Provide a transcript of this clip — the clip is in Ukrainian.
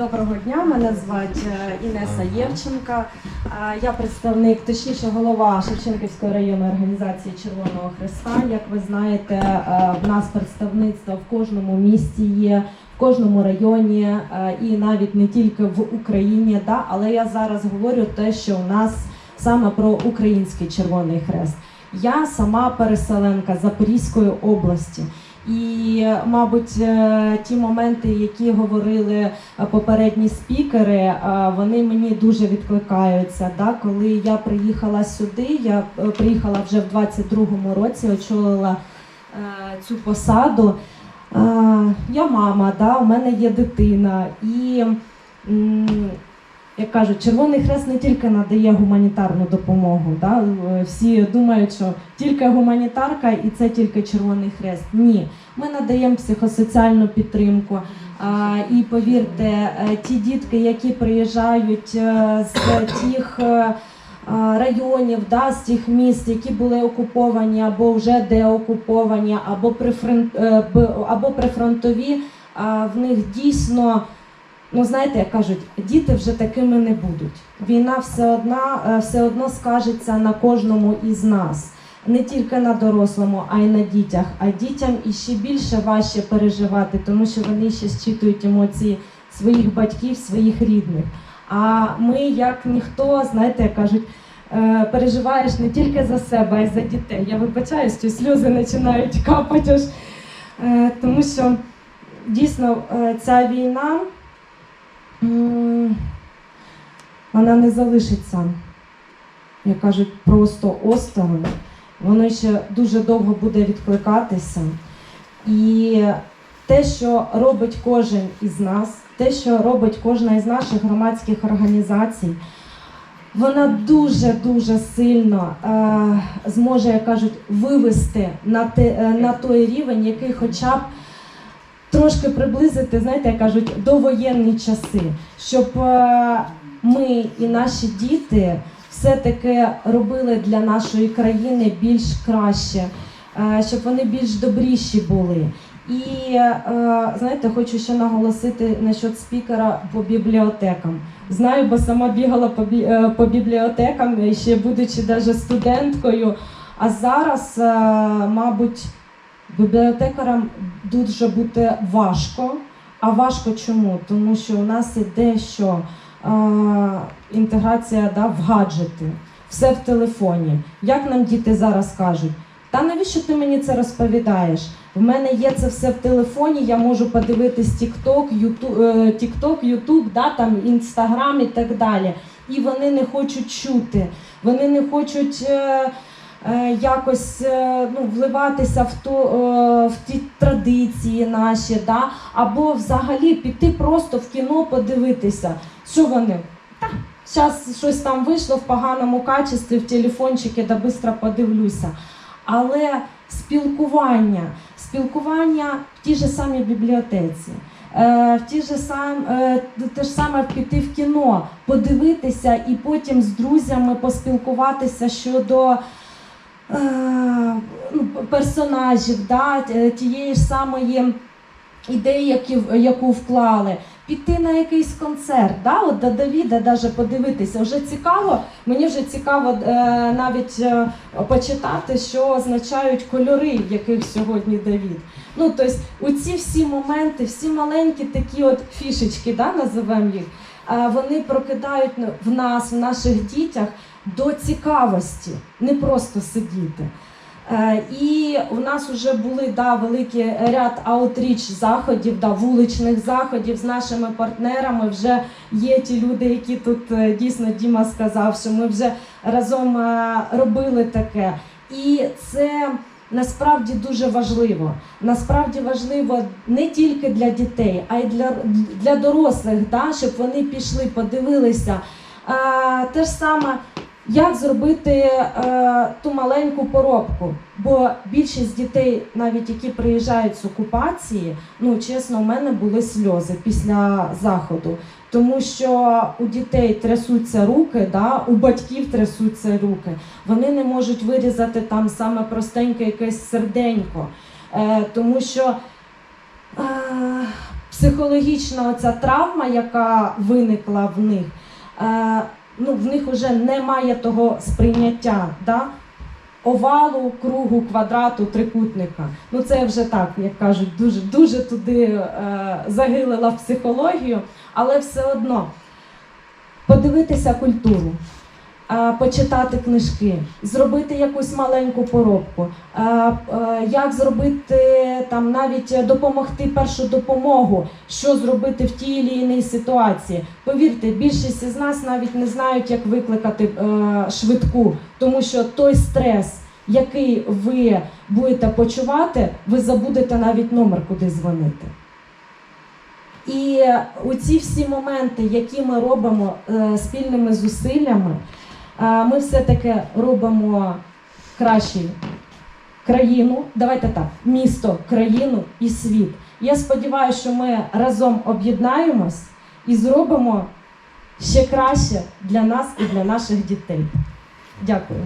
Доброго дня, мене звати е, Інеса Євченка. Е, Я представник, точніше, голова Шевченківської районної організації Червоного Христа. Як ви знаєте, е, в нас представництво в кожному місті є, в кожному районі і навіть не тільки в Україні. Да? Але я зараз говорю те, що у нас саме про український Червоний Хрест. Я сама переселенка Запорізької області. І, мабуть, е, ті моменти, які говорили е, попередні спікери, е, вони мені дуже відкликаються. Да? Коли я приїхала сюди, я е, приїхала вже в 22-му році, очолила е, цю посаду. Е, Я мама, да? у мене є дитина. І як кажуть, Червоний Хрест не тільки надає гуманітарну допомогу. Да? Е, Всі думають, що тільки гуманітарка і це тільки Червоний Хрест. Ні, ми надаємо психосоціальну підтримку. А, і повірте, е, ті дітки, які приїжджають е, з тих районів, да, з тих міст, які були окуповані або вже деокуповані, або прифронт, або прифронтові, в них дійсно. Ну, знаєте, як кажуть, діти вже такими не будуть. Війна все одна, е, все одно скажеться на кожному із нас, не тільки на дорослому, а й на дітях. А дітям іще більше важче переживати, тому що вони ще зчитують емоції своїх батьків, своїх рідних. А ми, як ніхто, знаєте, як кажуть, е, переживаєш не тільки за себе, а й за дітей. Я вибачаюсь, що сльози починають капати е, тому що дійсно ця війна. Вона не залишиться, як кажуть, просто осторонь. Воно ще дуже довго буде відкликатися. І те, що робить кожен із нас, те, що робить кожна із наших громадських організацій, вона дуже-дуже сильно е, зможе, як кажуть, вивести на, те, е, на той рівень, який хоча б трошки приблизити, знаєте, як кажуть, довоєнні часи, щоб е, ми і наші діти все-таки робили для нашої країни більш краще, е, щоб вони більш добріші були. І е, знаєте, хочу ще наголосити насчет спікера по бібліотекам. Знаю, бо сама бігала по, бібліотекам, ще будучи даже студенткою. А зараз, мабуть, бібліотекарам дуже бути важко. А важко чому? Тому що у нас іде що е, інтеграція да, в гаджети, все в телефоні. Як нам діти зараз кажуть? Та навіщо ти мені це розповідаєш? В мене є це все в телефоні, я можу подивитись TikTok, е, YouTube, да, там, Instagram і так далі. І вони не хочуть чути, вони не хочуть е, якось е, ну, вливатися в, ту, е, в ті традиції наші, да? або взагалі піти просто в кіно подивитися. Що вони? Зараз щось там вийшло в поганому качестві, в телефончики, да швидко подивлюся. Але спілкування, спілкування в тій же самій бібліотеці, е, в ті же сам, е, те ж саме піти в кіно, подивитися і потім з друзями поспілкуватися щодо. Е, ну, персонажів, да, тієї ж самої ідеї, які, яку вклали, піти на якийсь концерт, да, от до Давіда даже подивитися. Вже цікаво, мені вже цікаво е, навіть е, почитати, що означають кольори, яких сьогодні Давід. Ну, тобто, оці всі моменти, всі маленькі такі от фішечки, да, називаємо їх, вони прокидають в нас, в наших дітях до цікавості, не просто сидіти. Е, І у нас вже були да, великий ряд аутріч заходів, да, вуличних заходів з нашими партнерами. Вже є ті люди, які тут е, дійсно Діма сказав, що ми вже разом е, робили таке. І це насправді дуже важливо. Насправді важливо не тільки для дітей, а й для, для дорослих, да, щоб вони пішли, подивилися. Е, Те ж саме як зробити е, ту маленьку поробку? Бо більшість дітей, навіть які приїжджають з окупації, ну чесно, у мене були сльози після заходу, тому що у дітей трясуться руки, да, у батьків трясуться руки. Вони не можуть вирізати там саме простеньке якесь серденько, е, тому що. Е, психологічна оця травма, яка виникла в них, е, ну, в них вже немає того сприйняття. Да? Овалу, кругу, квадрату, трикутника. Ну це вже так, як кажуть, дуже дуже туди е, загилила в психологію, але все одно подивитися культуру, почитати книжки, зробити якусь маленьку поробку, е, е, як зробити там навіть допомогти першу допомогу, що зробити в тій чи іншій ситуації. Повірте, більшість із нас навіть не знають, як викликати е, швидку, тому що той стрес, який ви будете почувати, ви забудете навіть номер, куди дзвонити. І у ці всі моменти, які ми робимо е, спільними зусиллями, е, ми все-таки робимо кращу країну, давайте так, місто, країну і світ. Я сподіваюся, що ми разом об'єднаємось і зробимо ще краще для нас і для наших дітей. Дякую.